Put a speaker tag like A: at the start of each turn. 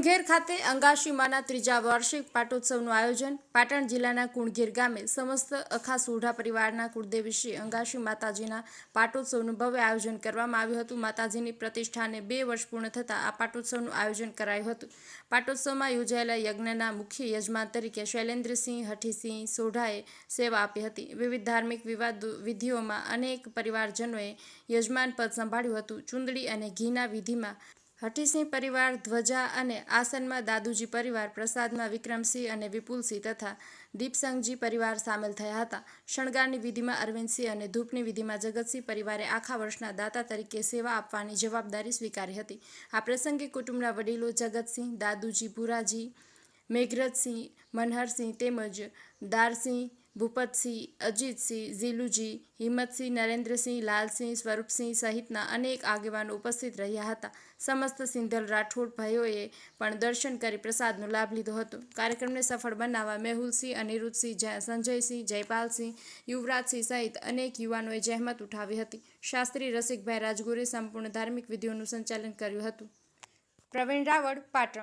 A: કુણઘેર ખાતે અંગાશીમાના ત્રીજા વાર્ષિક પાટોત્સવનું આયોજન. પાટણ જિલ્લાના કુણઘેર ગામે સમસ્ત અખા સોઢા પરિવારના કુળદેવી શ્રી અંગાશી માતાજીના પાટોત્સવનું ભવ્ય આયોજન કરવામાં આવ્યું હતું. માતાજીની પ્રતિષ્ઠાને બે વર્ષ પૂર્ણ થતાં આ પાટોત્સવનું આયોજન કરાયું હતું. પાટોત્સવમાં યોજાયેલા યજ્ઞના મુખ્ય યજમાન તરીકે શૈલેન્દ્રસિંહ હઠીસિંહ સોઢાએ સેવા આપી હતી. વિવિધ ધાર્મિક વિવાદ વિધિઓમાં અનેક પરિવારજનોએ યજમાન પદ સંભાળ્યું હતું. ચૂંદડી અને ઘીના વિધિમાં હઠીસિંહ પરિવાર, ધ્વજા અને આસનમાં દાદુજી પરિવાર, પ્રસાદમાં વિક્રમસિંહ અને વિપુલસિંહ તથા દીપસંગજી પરિવાર સામેલ થયા હતા. શણગારની વિધિમાં અરવિંદસિંહ અને ધૂપની વિધિમાં જગતસિંહ પરિવારે આખા વર્ષના દાતા તરીકે સેવા આપવાની જવાબદારી સ્વીકારી હતી. આ પ્રસંગે કુટુંબના વડીલો જગતસિંહ, દાદુજી, ભુરાજી, મેઘરજસિંહ, મનહરસિંહ તેમજ દારસિંહ ભૂપતસિંહ, અજીતસિંહ, ઝીલુજી, હિંમતસિંહ, નરેન્દ્રસિંહ, લાલસિંહ, સ્વરૂપસિંહ સહિતના અનેક આગેવાનો ઉપસ્થિત રહ્યા હતા. સમસ્ત સિંધલ રાઠોડ ભાઈઓએ પણ દર્શન કરી પ્રસાદનો લાભ લીધો હતો. કાર્યક્રમને સફળ બનાવવા મેહુલસિંહ, અનિરુદ્ધસિંહ, જય- સંજયસિંહ, જયપાલસિંહ, યુવરાજસિંહ સહિત અનેક યુવાનોએ જહેમત ઉઠાવી હતી. શાસ્ત્રી રસિકભાઈ રાજગુરે સંપૂર્ણ ધાર્મિક વિધિઓનું સંચાલન કર્યું હતું. પ્રવીણ રાવળ, પાટણ.